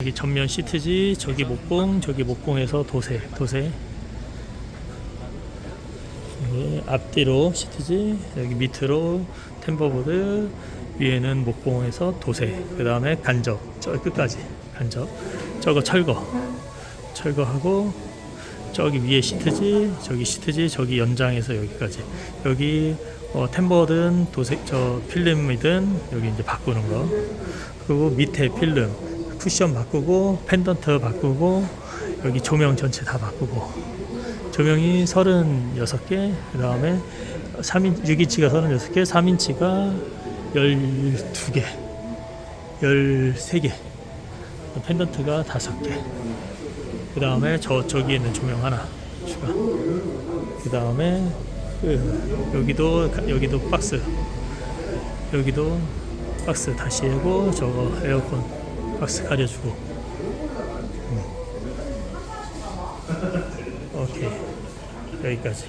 여기 전면 시트지, 저기 목공, 저기 목공에서 도세, 도세. 여기 앞뒤로 시트지, 여기 밑으로 템버보드, 위에는 목공에서 도세. 그 다음에 간접, 저 끝까지 간접. 저거 철거, 철거하고 저기 위에 시트지, 저기 시트지, 저기 연장해서 여기까지. 여기 어, 템버든 도색 저 필름이든 여기 이제 바꾸는 거. 그리고 밑에 필름 쿠션 바꾸고 펜던트 바꾸고 여기 조명 전체 다 바꾸고. 조명이 36개 그 다음에 3인 6인치가 36개 3인치가 12개 13개. 펜던트가 5개. 그 다음에 저 저기 있는 조명 하나 추가. 그 다음에 그 여기도 여기도 박스. 여기도 박스 다시 하고 저거 에어컨 박스 가려주고. 음. 오케이. 여기까지